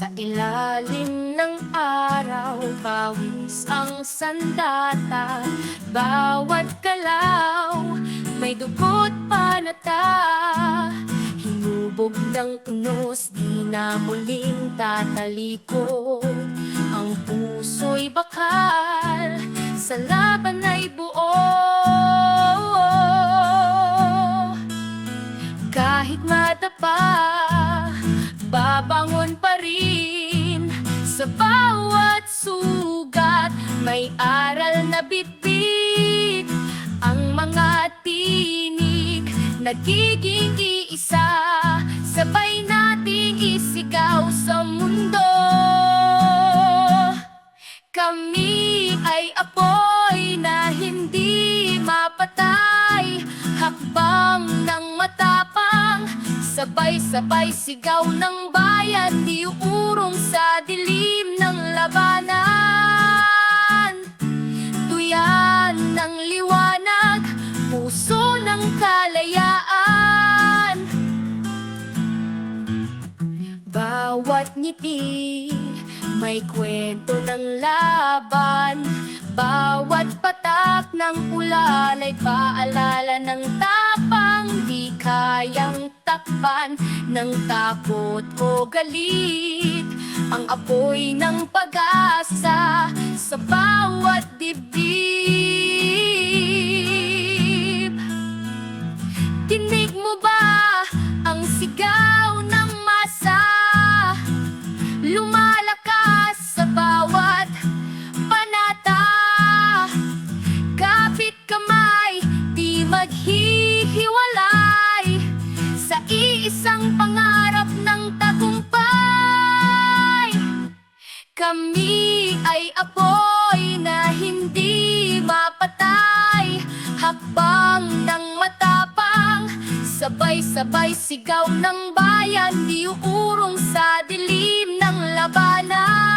Sa ilalim ng araw, pawis ang sandata. Bawat galaw, may dugot panata. Hinubog ng unos, di na muling tatalikod Ang puso'y bakal, sa laban ay buo. Kahit madapa, babangon pa Sa bawat sugat, may aral na bitbit. Ang mga tinig, nagiging iisa. Sabay nating isigaw sa mundo. Kami ay apoy na hindi mapatay. Hakbang Sabay-sabay sigaw ng bayan Di uurong sa dilim ng labanan. Tuyan ng liwanag Puso ng kalayaan. Bawat ngiti may kwento ng laban. Bawat patak ng ulan ay paalala ng tapang Di kayang takpan ng takot o galit. Ang apoy ng pag-asa sa bawat Sa iisang pangarap ng tagumpay. Kami ay apoy na hindi mapatay. Hakbang ng matapang Sabay-sabay sigaw ng bayan. Di uurong sa dilim ng labanan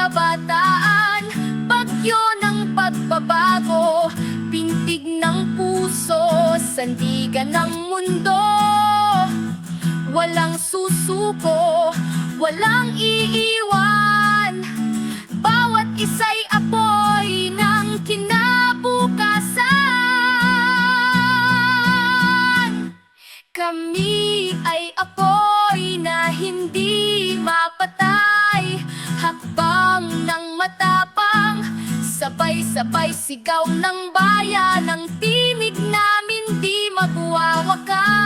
kabataan. Bagyo ng pagbabago Pintig ng puso Sandigan ng mundo. Walang susuko Walang iiwan. Bawat isa'y apoy ng kinabukasan. Kami ay apoy na hindi sigaw ng bayan Ang tinig namin di magwawakas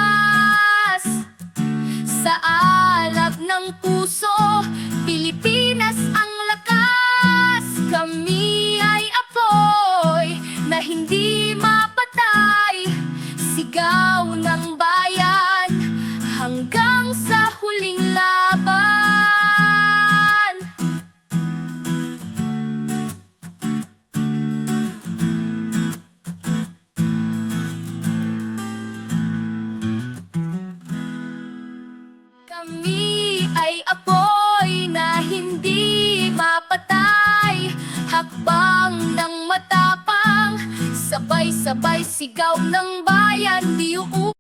高能